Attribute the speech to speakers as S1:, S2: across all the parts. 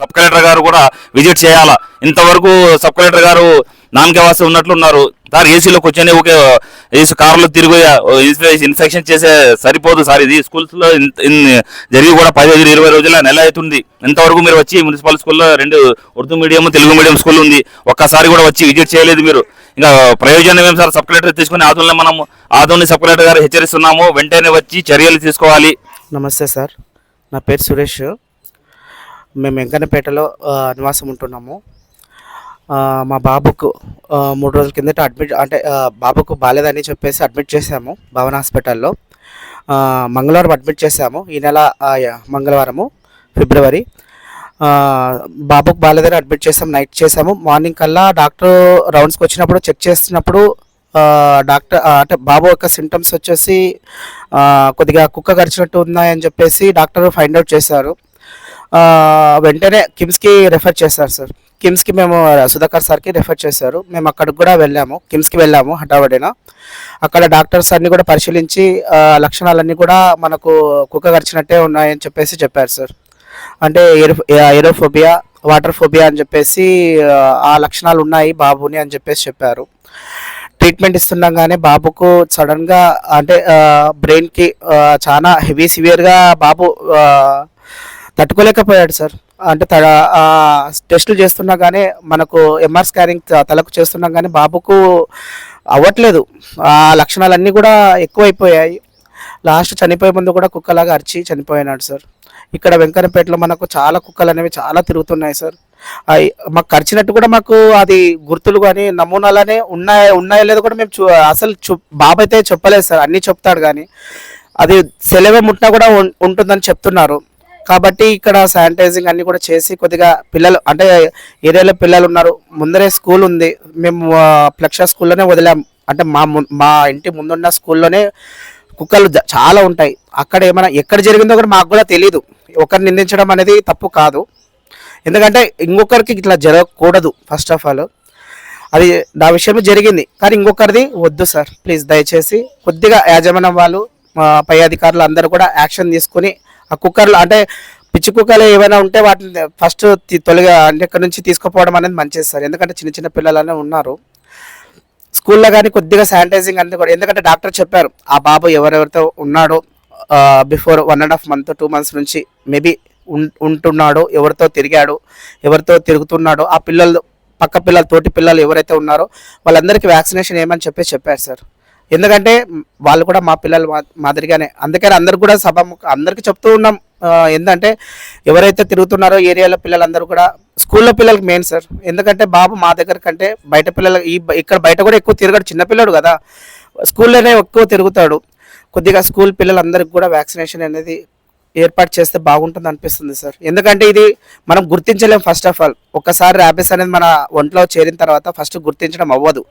S1: Sub collector గారు కూడా visit చేయాలా? ఇంతవరకు సబ్ కలెక్టర్ గారు నామకేవాసి ఉన్నట్లున్నారు. సార్ ఏసీలో కూర్చొని ఓకే ఏసీ కార్లో తిరిగి ఇన్ఫెక్షన్ చేసే సరిపోదు సార్ ఇది. స్కూల్స్లో జరిగి కూడా పదిహేను ఇరవై రోజుల నెల అవుతుంది. ఇంతవరకు మీరు వచ్చి మున్సిపల్ స్కూల్లో రెండు Urdu medium Telugu medium school ఉంది. ఒక్కసారి కూడా వచ్చి విజిట్ చేయలేదు మీరు. ఇంకా ప్రయోజనం ఏం సార్? సబ్ కలెక్టర్ తీసుకుని ఆదంలో మనం ఆదోని సబ్ కలెక్టర్ గారు హెచ్చరిస్తున్నాము. వెంటనే వచ్చి చర్యలు తీసుకోవాలి.
S2: నమస్తే సార్. నా పేరు సురేష్. మేము వెంకన్నపేటలో నివాసం ఉంటున్నాము. మా బాబుకు మూడు రోజుల కిందట అడ్మిట్ అంటే బాబుకు బాగాలేదని చెప్పేసి అడ్మిట్ చేశాము భవన్ హాస్పిటల్లో. మంగళవారం అడ్మిట్ చేశాము. ఈ నెల మంగళవారము ఫిబ్రవరి. బాబుకు బాగాలేదని అడ్మిట్ చేసాము నైట్ చేసాము మార్నింగ్ కల్లా డాక్టర్ రౌండ్స్కి వచ్చినప్పుడు చెక్ చేసినప్పుడు డాక్టర్ అంటే బాబు యొక్క సిమ్టమ్స్ వచ్చేసి కొద్దిగా కుక్క గరిచినట్టు ఉన్నాయని చెప్పేసి డాక్టర్ ఫైండ్ అవుట్ చేశారు. వెంటనే కిమ్స్కి రెఫర్ చేశారు సార్ కిమ్స్కి మేము సుధాకర్ సార్కి రెఫర్ చేశారు. మేము అక్కడికి కూడా వెళ్ళాము. కిమ్స్కి వెళ్ళాము హఠావడిన. అక్కడ డాక్టర్స్ అన్ని కూడా పరిశీలించి లక్షణాలన్నీ కూడా మనకు కుక్క గరిచినట్టే ఉన్నాయని చెప్పేసి చెప్పారు సార్ అంటే ఎరో ఎరోఫోబియా వాటర్ ఫోబియా అని చెప్పేసి ఆ, లక్షణాలు ఉన్నాయి బాబుని అని చెప్పేసి చెప్పారు. ట్రీట్మెంట్ ఇస్తుండగానే బాబుకు సడన్గా అంటే బ్రెయిన్కి చాలా హెవీ సివియర్గా బాబు తట్టుకోలేకపోయాడు సార్. అంటే త టెస్టులు చేస్తున్నా కానీ మనకు ఎంఆర్ స్కానింగ్ త- తలకు చేస్తున్నా కానీ బాబుకు అవ్వట్లేదు. ఆ లక్షణాలన్నీ కూడా ఎక్కువైపోయాయి. లాస్ట్ చనిపోయే ముందు కూడా కుక్కలాగా అరిచి చనిపోయినాడు సార్. ఇక్కడ వెంకన్నపేటలో మనకు చాలా కుక్కలు అనేవి చాలా తిరుగుతున్నాయి సార్. మాకు ఖర్చినట్టు కూడా మాకు అది గుర్తులు కానీ నమూనాలనే ఉన్నాయా ఉన్నాయో లేదో కూడా మేము చూ అసలు చూ బాబు అయితే చెప్పలేదు సార్. అన్నీ చెప్తాడు కానీ అది సెలవు ముట్టినా కూడా ఉంటుందని చెప్తున్నారు. కాబట్టి ఇక్కడ శానిటైజింగ్ అన్ని కూడా చేసి కొద్దిగా పిల్లలు అంటే ఏరియాలో పిల్లలు ఉన్నారు. ముందరే స్కూల్ ఉంది. మేము ప్లక్ష స్కూల్లోనే వదిలాం. అంటే మా మా ఇంటి ముందున్న స్కూల్లోనే కుక్కలు చాలా ఉంటాయి. అక్కడ ఏమైనా ఎక్కడ జరిగిందో కూడా మాకు కూడా తెలియదు ఒకరిని నిందించడం అనేది తప్పు కాదు. ఎందుకంటే ఇంకొకరికి ఇట్లా జరగకూడదు ఫస్ట్ ఆఫ్ ఆల్ అది నా విషయంలో జరిగింది. కానీ ఇంకొకరిది వద్దు సార్ ప్లీజ్ దయచేసి కొద్దిగా యాజమాన్యం వాళ్ళు మా పై అధికారులు అందరూ కూడా యాక్షన్ తీసుకుని ఆ కుక్కర్లో అంటే పిచ్చి కుక్కలు ఏమైనా ఉంటే వాటిని ఫస్ట్ తొలగా అంటే ఇక్కడ నుంచి తీసుకుపోవడం అనేది మంచిది సార్. ఎందుకంటే చిన్న చిన్న పిల్లలనే ఉన్నారు. స్కూల్లో కానీ కొద్దిగా శానిటైజింగ్ అనేది కూడా ఎందుకంటే డాక్టర్ చెప్పారు ఆ బాబు ఎవరెవరితో ఉన్నాడో before one and half month two months నుంచి మేబీ ఉంటున్నాడో ఎవరితో తిరిగాడు ఎవరితో తిరుగుతున్నాడో ఆ పిల్లలు పక్క పిల్లలు తోటి పిల్లలు ఎవరైతే ఉన్నారో వాళ్ళందరికీ వ్యాక్సినేషన్ ఏమని చెప్పి చెప్పారు సార్. ఎందుకంటే వాళ్ళు కూడా మా పిల్లలు మా- మాదిరిగానే. అందుకని అందరు కూడా సభ అందరికీ చెప్తూ ఉన్నాం. ఏంటంటే ఎవరైతే తిరుగుతున్నారో ఏరియాలో పిల్లలందరూ కూడా స్కూల్లో పిల్లలకి మెయిన్ సార్. ఎందుకంటే బాబు మా దగ్గర కంటే బయట పిల్లలు ఈ ఇక్కడ బయట కూడా ఎక్కువ తిరగడు చిన్నపిల్లడు కదా. స్కూల్లోనే ఎక్కువ తిరుగుతాడు. కొద్దిగా స్కూల్ పిల్లలందరికీ కూడా వ్యాక్సినేషన్ అనేది ఏర్పాటు చేస్తే బాగుంటుంది అనిపిస్తుంది సార్. ఎందుకంటే ఇది మనం గుర్తించలేం ఫస్ట్ ఆఫ్ ఆల్ ఒక్కసారి ర్యాబిస్ అనేది మన ఒంట్లో చేరిన తర్వాత ఫస్ట్ గుర్తించడం అవ్వదు.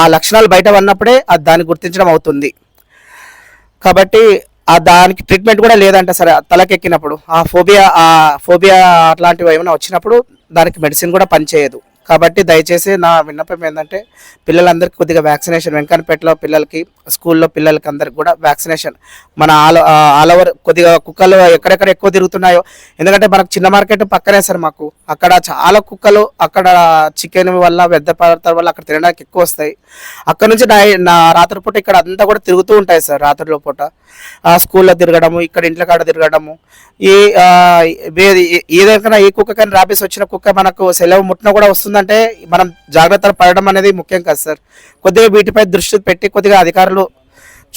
S2: ఆ లక్షణాలు బయట ఉన్నప్పుడే అది దాన్ని గుర్తించడం అవుతుంది. కాబట్టి ఆ దానికి ట్రీట్మెంట్ కూడా లేదంట సరే తలకెక్కినప్పుడు. ఆ ఫోబియా ఆ ఫోబియా అట్లాంటివి ఏమైనా వచ్చినప్పుడు దానికి మెడిసిన్ కూడా పనిచేయదు. కాబట్టి దయచేసి నా విన్నపం ఏంటంటే పిల్లలందరికీ కొద్దిగా వ్యాక్సినేషన్ వెంకన్నపేటలో పిల్లలకి స్కూల్లో పిల్లలకి అందరికి కూడా వ్యాక్సినేషన్ మన ఆల్ ఆల్ ఓవర్ కొద్దిగా కుక్కలు ఎక్కడెక్కడ ఎక్కువ తిరుగుతున్నాయో ఎందుకంటే మనకు చిన్న మార్కెట్ పక్కనే సార్ మాకు అక్కడ చాలా కుక్కలు అక్కడ చికెన్ వల్ల వ్యర్థ పదార్థాల వల్ల అక్కడ తినడానికి ఎక్కువ వస్తాయి అక్కడ నుంచి నా నా రాత్రిపూట ఇక్కడ అంతా కూడా తిరుగుతూ ఉంటాయి సార్ రాత్రిలో పూట ఆ స్కూల్లో తిరగడము ఇక్కడ ఇంట్లో కాడ తిరగడము ఈ ఏదైనా ఏ కుక్క కానీ ర్యాబీస్ వచ్చిన కుక్క మనకు సెలవు ముట్టిన కూడా ఏంటంటే మనం జాగ్రత్తలు పడడం అనేది ముఖ్యం కాదు సార్. కొద్దిగా వీటిపై దృష్టి పెట్టి కొద్దిగా అధికారులు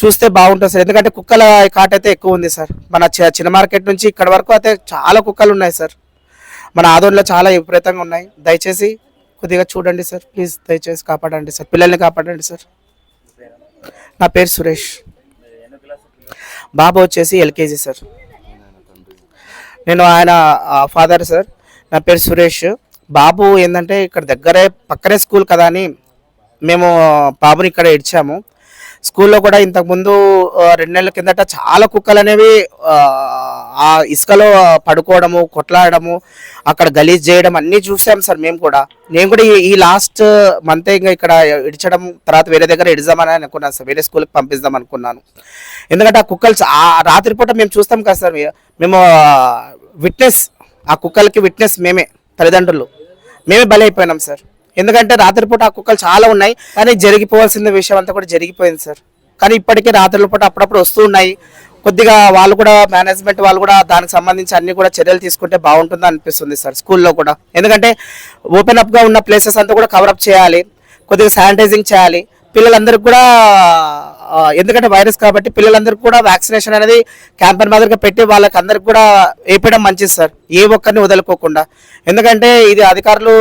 S2: చూస్తే బాగుంటుంది సార్. ఎందుకంటే కుక్కల కాట అయితే ఎక్కువ ఉంది సార్. మన చి- చిన్న మార్కెట్ నుంచి ఇక్కడ వరకు అయితే చాలా కుక్కలు ఉన్నాయి సార్. మన ఆదోన్లో చాలా విపరీతంగా ఉన్నాయి. దయచేసి కొద్దిగా చూడండి సార్. ప్లీజ్ దయచేసి కాపాడండి సార్. పిల్లల్ని కాపాడండి సార్. నా పేరు సురేష్. బాబు వచ్చేసి ఎల్కేజీ సార్. నేను ఆయన ఫాదర్ సార్. నా పేరు సురేష్. బాబు ఏంటంటే ఇక్కడ దగ్గరే పక్కనే స్కూల్ కదా అని మేము బాబుని ఇక్కడ ఇడ్చాము. స్కూల్లో కూడా ఇంతకుముందు రెండు నెలల కిందట చాలా కుక్కలు అనేవి ఆ, ఇసుకలో పడుకోవడము కొట్లాడము అక్కడ గలీజ్ చేయడం అన్నీ చూసాం సార్ మేము కూడా. నేను కూడా ఈ- లాస్ట్ మంత్ ఇంకా ఇక్కడ ఇడ్చడం తర్వాత వేరే దగ్గర ఇడిదామని అనుకున్నాను సార్ వేరే స్కూల్కి పంపిద్దాం అనుకున్నాను. ఎందుకంటే ఆ కుక్కలు ఆ రాత్రిపూట మేము చూస్తాం కదా సార్ మేము విట్నెస్ ఆ కుక్కలకి విట్నెస్ మేమే. తల్లిదండ్రులు. మేమే బలి అయిపోయినాం సార్. ఎందుకంటే రాత్రిపూట ఆ కుక్కలు చాలా ఉన్నాయి కానీ జరిగిపోవాల్సిన విషయం అంతా కూడా జరిగిపోయింది సార్. కానీ ఇప్పటికే రాత్రుల పూట అప్పుడప్పుడు వస్తూ ఉన్నాయి. కొద్దిగా వాళ్ళు కూడా మేనేజ్మెంట్ వాళ్ళు కూడా దానికి సంబంధించి అన్ని కూడా చర్యలు తీసుకుంటే బాగుంటుంది అనిపిస్తుంది సార్ స్కూల్లో కూడా. ఎందుకంటే ఓపెన్ అప్గా ఉన్న ప్లేసెస్ అంతా కూడా కవరప్ చేయాలి కొద్దిగా శానిటైజింగ్ చేయాలి. పిల్లలందరికీ కూడా ఎందుకంటే వైరస్ కాబట్టి పిల్లలందరికీ కూడా వ్యాక్సినేషన్ అనేది క్యాంపెయిన్ మాదిరిగా పెట్టి వాళ్ళకి అందరికి కూడా వేయడం మంచిది సార్ ఏ ఒక్కరిని వదులుకోకుండా ఎందుకంటే ఇది అధికారులు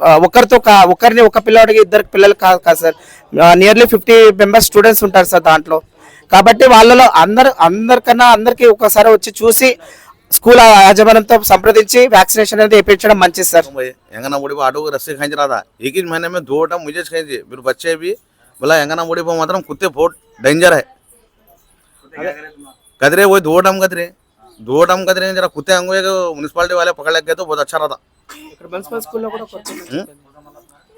S2: ఆ, ఒక్కరితో కా ఒక్కరిని ఒక పిల్లవాడికి ఇద్దరు పిల్లలు కాదు కాదు sir nearly fifty members students ఉంటారు సార్ దాంట్లో కాబట్టి వాళ్ళలో అందరు అందరికన్నా అందరికీ ఒకసారి వచ్చి చూసి స్కూల్ యాజమాన్యంతో సంప్రదించి వ్యాక్సినేషన్ అనేది వేయించడం మంచిది సార్
S3: भाई एंगना मुड़ी पर ऑटो को रस्सी खींच रहा था एक ही महीने में दो टाइम मुझे खींचे फिर बच्चे भी बोला एंगना मुड़ी पर मतलब कुत्ते बहुत डेंजर है कदरे वही दो टाइम कदरे दो टाइम कदरे जरा कुत्ते अंगुए को म्यूनसिपालिटी वाले पकड़ लग गए तो बहुत अच्छा रहता हम्म?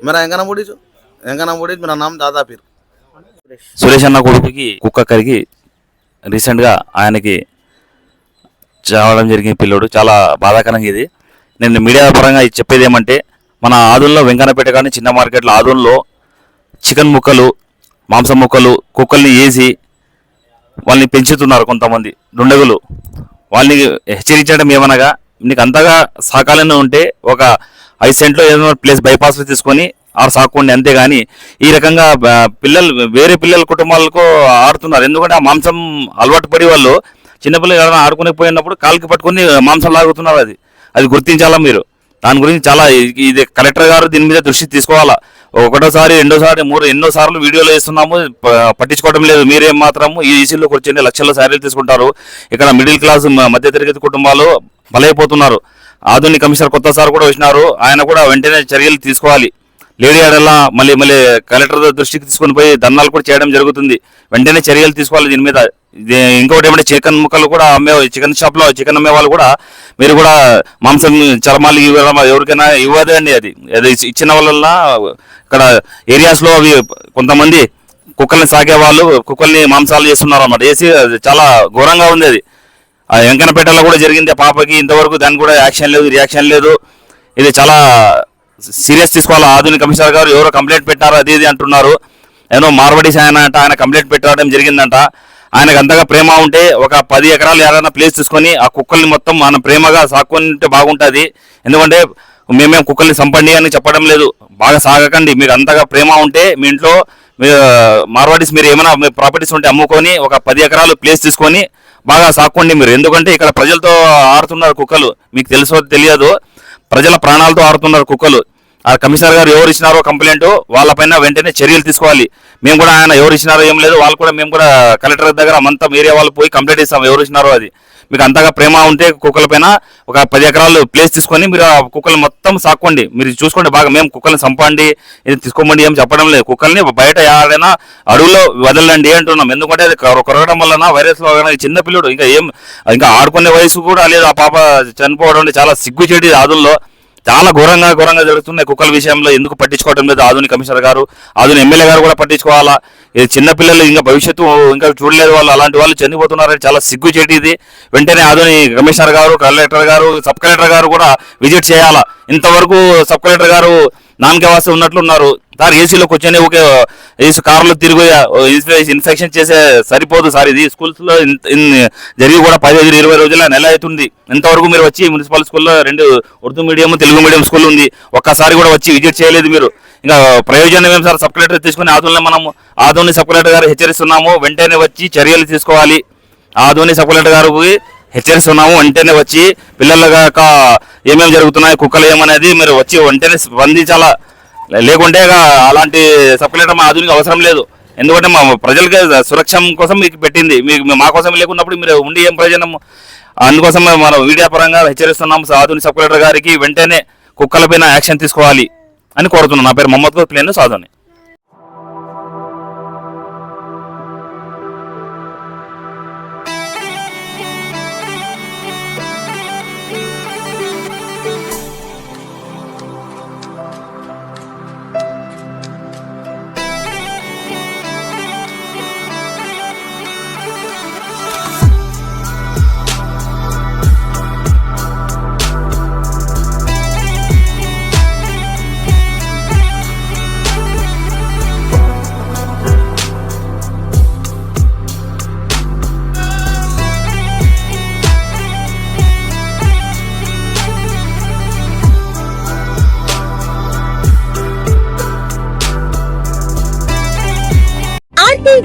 S3: मेरा एंगना मुड़ी जो एंगना मुड़ी मेरा नाम दादा फिर
S1: సురేష్ అన్న కొడుకుకి కుక్క కరిగి రీసెంట్గా ఆయనకి చావడం జరిగిన పిల్లోడు చాలా బాధాకరంగా ఇది నేను మీడియా పరంగా ఇది చెప్పేది ఏమంటే మన ఆదుల్లో వెంకన్నపేట కానీ చిన్న మార్కెట్లో ఆదుల్లో చికెన్ ముక్కలు మాంసం ముక్కలు కుక్కల్ని వేసి వాళ్ళని పెంచుతున్నారు కొంతమంది దుండగులు. వాళ్ళని హెచ్చరించడం ఏమనగా నీకు అంతగా సాకాలని ఉంటే ఒక ఐదు సెంట్లో ఏదైనా ప్లేస్ బైపాస్లో తీసుకొని ఆరు సాకోండి అంతేగాని ఈ రకంగా పిల్లలు వేరే పిల్లల కుటుంబాలకు ఆడుతున్నారు. ఎందుకంటే ఆ మాంసం అలవాటు పడి వాళ్ళు చిన్నపిల్లలు ఎవరైనా ఆడుకునే పోయినప్పుడు కాలుకి పట్టుకొని మాంసం లాగుతున్నారు అది. అది గుర్తించాలా మీరు? దాని గురించి చాలా ఇది కలెక్టర్ గారు దీని మీద దృష్టి తీసుకోవాలా? ఒకటోసారి రెండోసారి మూడు ఎన్నో సార్లు వీడియోలు వేస్తున్నాము పట్టించుకోవడం లేదు. మీరేం మాత్రము ఈ ఈసీలో కూర్చొని లక్షల శారీలు తీసుకుంటారు. ఇక్కడ మిడిల్ క్లాస్ మధ్యతరగతి కుటుంబాలు బలైపోతున్నారు. ఆధునిక కమిషనర్ కొత్త సార్ కూడా వచ్చినారు. ఆయన కూడా వెంటనే చర్యలు తీసుకోవాలి. లేడీ ఆడల్లా మళ్ళీ మళ్ళీ కలెక్టర్ దృష్టికి తీసుకొని పోయి ధర్నాలు కూడా చేయడం జరుగుతుంది. వెంటనే చర్యలు తీసుకోవాలి దీని మీద. ఇది ఇంకొకటి ఏమంటే చికెన్ ముక్కలు కూడా అమ్మే చికెన్ షాప్లో చికెన్ అమ్మే వాళ్ళు కూడా మీరు కూడా మాంసం చర్మాలు ఇవ్వడం ఎవరికైనా ఇవ్వదండి అది. అది ఇచ్చిన వల్ల ఇక్కడ ఏరియాస్లో అవి కొంతమంది కుక్కల్ని సాగే వాళ్ళు కుక్కల్ని మాంసాలు చేస్తున్నారు అన్నమాట వేసి అది చాలా ఘోరంగా ఉంది అది. ఆ వెంకన్నపేటలో కూడా జరిగింది. ఆ పాపకి ఇంతవరకు దానికి కూడా యాక్షన్ లేదు రియాక్షన్ లేదు. ఇది చాలా సీరియస్ తీసుకోవాలి? ఆధునిక కమిషనర్ గారు ఎవరో కంప్లైంట్ పెట్టారు అది ఇది అంటున్నారు. ఏమో మార్వడీస్ ఆయన అంట ఆయన కంప్లైంట్ పెట్టడం జరిగిందంట. ఆయనకు అంతగా ప్రేమ ఉంటే ఒక పది ఎకరాలు ఏదైనా ప్లేస్ తీసుకొని ఆ కుక్కల్ని మొత్తం మనం ప్రేమగా సాక్కుంటే బాగుంటుంది. ఎందుకంటే మేమేం కుక్కల్ని సంపండి అని చెప్పడం లేదు. బాగా సాగకండి. మీకు అంతగా ప్రేమ ఉంటే మీ ఇంట్లో మీ మార్వాడీస్ మీరు ఏమైనా మీ ప్రాపర్టీస్ ఉంటే అమ్ముకొని ఒక పది ఎకరాలు ప్లేస్ తీసుకొని బాగా సాక్కోండి మీరు. ఎందుకంటే ఇక్కడ ప్రజలతో ఆడుతున్నారు కుక్కలు. మీకు తెలుసో తెలియదు ప్రజల ప్రాణాలతో ఆడుతున్నారు కుక్కలు. ఆ కమిషనర్ గారు ఎవరు ఇచ్చినారో కంప్లైంట్ వాళ్ళపైన వెంటనే చర్యలు తీసుకోవాలి. మేము కూడా ఆయన ఎవరు ఇచ్చినారో ఏం లేదు వాళ్ళు కూడా మేము కూడా కలెక్టర్ దగ్గర మంతం ఏరియా వాళ్ళు పోయి కంప్లైంట్ ఇస్తాం ఎవరు ఇచ్చినారో అది. మీకు అంతగా ప్రేమ ఉంటే కుక్కల పైన ఒక పది ఎకరాలు ప్లేస్ తీసుకొని మీరు ఆ కుక్కలు మొత్తం సాక్కోండి. మీరు చూసుకోండి బాగా మేము కుక్కల్ని చంపండి ఇది తీసుకోమండి ఏం చెప్పడం లేదు. కుక్కల్ని బయట ఏడైనా అడవుల్లో వదలండి అంటున్నాం. ఎందుకంటే అది కొరగడం వలన వైరస్ వలన చిన్న పిల్లడు ఇంకా ఏం ఇంకా ఆడుకునే వయసు కూడా లేదు. ఆ పాప చనిపోవడం అంటే చాలా సిగ్గు చెడి ఆదుల్లో. చాలా ఘోరంగా ఘోరంగా జరుగుతున్నాయి కుక్కల విషయంలో. ఎందుకు పట్టించుకోవడం లేదు? ఆధునిక కమిషనర్ గారు ఆధునిక ఎమ్మెల్యే గారు కూడా పట్టించుకోవాలా? ఇది చిన్నపిల్లలు ఇంకా భవిష్యత్తు ఇంకా చూడలేదు వాళ్ళు. అలాంటి వాళ్ళు చనిపోతున్నారని చాలా సిగ్గు ఇది. వెంటనే ఆధునిక కమిషనర్ గారు కలెక్టర్ గారు సబ్ కలెక్టర్ గారు కూడా విజిట్ చేయాలా? ఇంతవరకు సబ్ కలెక్టర్ గారు నామకే ఉన్నట్లు ఉన్నారు సార్ ఏసీలో కూర్చొని ఒక ఏసీ కారులో తిరిగి ఇన్ఫెక్షన్ చేసే సరిపోదు సార్ ఇది. స్కూల్స్లో జరిగి కూడా పదిహేను ఇరవై రోజుల నెల అవుతుంది. ఇంతవరకు మీరు వచ్చి మున్సిపల్ స్కూల్లో రెండు Urdu medium Telugu medium school ఉంది. ఒక్కసారి కూడా వచ్చి విజిట్ చేయలేదు మీరు. ఇంకా ప్రయోజనం ఏం సార్? సబ్ కలెక్టర్ తీసుకుని ఆదోళన మనము ఆదోని సబ్ కలెక్టర్ గారు హెచ్చరిస్తున్నాము వెంటనే వచ్చి చర్యలు తీసుకోవాలి. ఆదోని సబ్ కలెక్టర్ గారికి హెచ్చరిస్తున్నాము వెంటనే వచ్చి పిల్లల యొక్క ఏమేమి జరుగుతున్నాయి కుక్కలు ఏమనేది మీరు వచ్చి వెంటనే స్పందించాలా? లేకుంటే అలాంటి సబ్ కలెక్టర్ మా ఆధునిక అవసరం లేదు. ఎందుకంటే మా ప్రజలకి సురక్ష కోసం మీకు పెట్టింది. మీకు మా కోసం లేకున్నప్పుడు మీరు ఉండి ఏం ప్రయోజనం? అందుకోసం మనం మీడియా పరంగా హెచ్చరిస్తున్నాం ఆధునిక సబ్ కలెక్టర్ గారికి వెంటనే కుక్కలపైన యాక్షన్ తీసుకోవాలి అని కోరుతున్నాను నా పేరు మొహమ్మద్ ప్లేన్ సాధుని